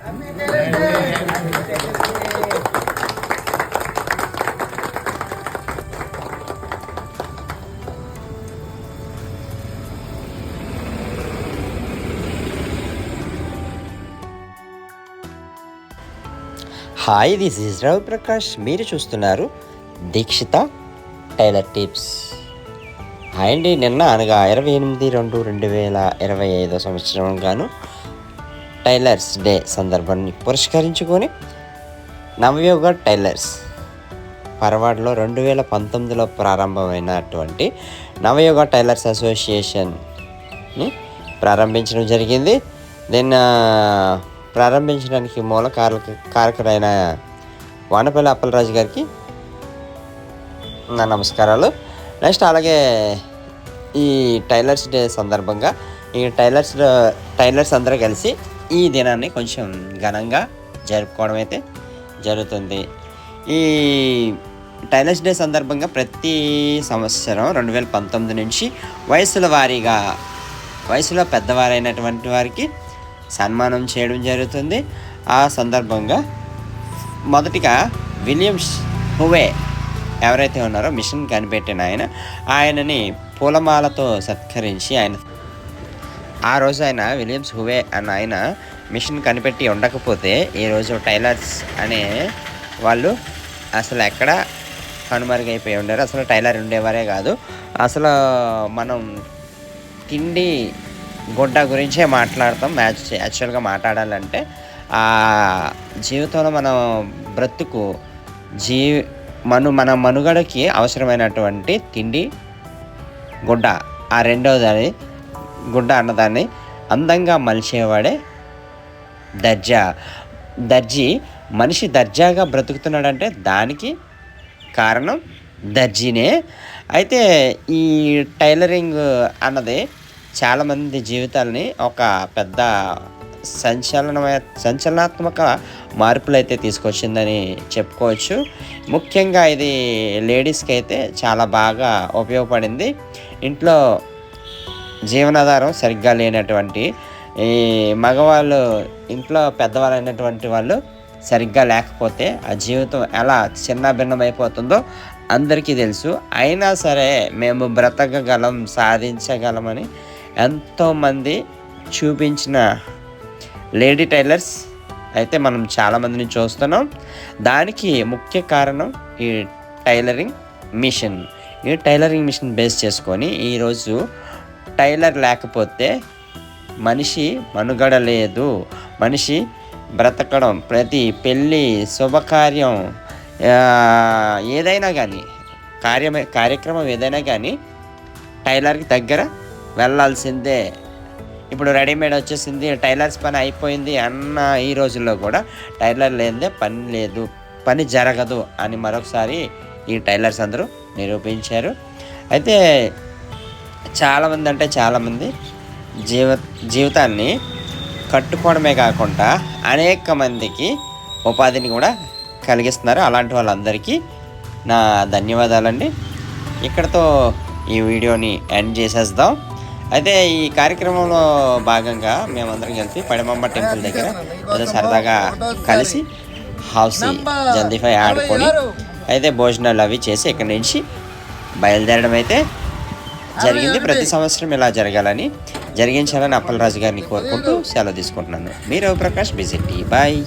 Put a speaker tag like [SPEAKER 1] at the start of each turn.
[SPEAKER 1] Hi this is Ravi Prakash మీరు చూస్తున్నారు Dikshita tailor tips hi అండి నిన్న అనగా ఇరవై ఎనిమిది రెండు రెండు వేల ఇరవై ఐదో సంవత్సరం గాను టైలర్స్ డే సందర్భాన్ని పురస్కరించుకొని నవయోగ టైలర్స్ పరవాడలో రెండు వేల పంతొమ్మిదిలో ప్రారంభమైనటువంటి నవయోగ టైలర్స్ అసోసియేషన్ని ప్రారంభించడం జరిగింది. దీన్ని ప్రారంభించడానికి మూల కారక కారకుడైన వానపల్లి అప్పలరాజు గారికి నా నమస్కారాలు. నెక్స్ట్ అలాగే ఈ టైలర్స్ డే సందర్భంగా ఈ టైలర్స్ టైలర్స్ అందరూ కలిసి ఈ దినాన్ని కొంచెం ఘనంగా జరుపుకోవడం అయితే జరుగుతుంది. ఈ టైలర్స్ డే సందర్భంగా ప్రతి సంవత్సరం రెండు వేల పంతొమ్మిది నుంచి వయసుల వారీగా వయసులో పెద్దవారైనటువంటి వారికి సన్మానం చేయడం జరుగుతుంది. ఆ సందర్భంగా మొదటిగా విలియమ్స్ హువే ఎవరైతే ఉన్నారో మిషన్ కనిపెట్టిన ఆయన ఆయనని పూలమాలతో సత్కరించి ఆయన ఆ రోజు ఆయన విలియమ్స్ హువే అన్న ఆయన మిషన్ కనిపెట్టి ఉండకపోతే ఈరోజు టైలర్స్ అనే వాళ్ళు అసలు ఎక్కడ కనుమరుగైపోయి ఉండారు అసలు టైలర్ ఉండేవారే కాదు. అసలు మనం తిండి గుడ్డ గురించే మాట్లాడతాం. మ్యాచ్ యాక్చువల్గా మాట్లాడాలంటే ఆ జీవితంలో మనం బ్రతుకు జీ మను మన మనుగడకి అవసరమైనటువంటి తిండి గుడ్డ ఆ రెండవది గుడ్డ అన్నదాన్ని అందంగా మలిచేవాడే దర్జా. దర్జీ మనిషి దర్జాగా బ్రతుకుతున్నాడంటే దానికి కారణం దర్జీనే. అయితే ఈ టైలరింగ్ అన్నది చాలామంది జీవితాలని ఒక పెద్ద సంచలనమైన సంచలనాత్మక మార్పులు అయితే తీసుకొచ్చిందని చెప్పుకోవచ్చు. ముఖ్యంగా ఇది లేడీస్కి అయితే చాలా బాగా ఉపయోగపడింది. ఇంట్లో జీవనాధారం సరిగ్గా లేనటువంటి ఈ మగవాళ్ళు ఇంట్లో పెద్దవాళ్ళైనటువంటి వాళ్ళు సరిగ్గా లేకపోతే ఆ జీవితం ఎలా చిన్న భిన్నమైపోతుందో అందరికీ తెలుసు. అయినా సరే మేము బ్రతకగలం సాధించగలమని ఎంతోమంది చూపించిన లేడీ టైలర్స్ అయితే మనం చాలామందిని చూస్తున్నాం. దానికి ముఖ్య కారణం ఈ టైలరింగ్ మిషన్. ఈ టైలరింగ్ మిషన్ బేస్ చేసుకొని ఈరోజు టైలర్ లేకపోతే మనిషి మనుగడ లేదు మనిషి బ్రతకడం ప్రతి పెళ్ళి శుభకార్యం ఏదైనా కానీ కార్యమే కార్యక్రమం ఏదైనా కానీ టైలర్కి దగ్గర వెళ్ళాల్సిందే. ఇప్పుడు రెడీమేడ్ వచ్చేసింది టైలర్స్ పని అయిపోయింది అన్న ఈ రోజుల్లో కూడా టైలర్ లేనిదే పని లేదు. పని జరగదు అని మరొకసారి ఈ టైలర్స్ అందరూ నిరూపించారు. అయితే చాలామంది అంటే చాలామంది జీవ జీవితాన్ని కట్టుకోవడమే కాకుండా అనేక మందికి ఉపాధిని కూడా కలిగిస్తున్నారు. అలాంటి వాళ్ళందరికీ నా ధన్యవాదాలండి. ఇక్కడతో ఈ వీడియోని ఎండ్ చేసేద్దాం. అయితే ఈ కార్యక్రమంలో భాగంగా మేమందరం కలిసి పడిమమ్మ టెంపుల్ దగ్గర ఏదో సరదాగా కలిసి హౌస్ జల్దీఫై ఆడుకొని అయితే భోజనాలు అవి చేసి ఇక్కడి నుంచి బయలుదేరడం అయితే జరిగింది. ప్రతి సంవత్సరం ఇలా జరగాలని జరిగించాలని అప్పలరాజు గారిని కోరుకుంటూ సెలవు తీసుకుంటున్నాను. మీరు ప్రకాష్ బిజెట్టి బాయ్.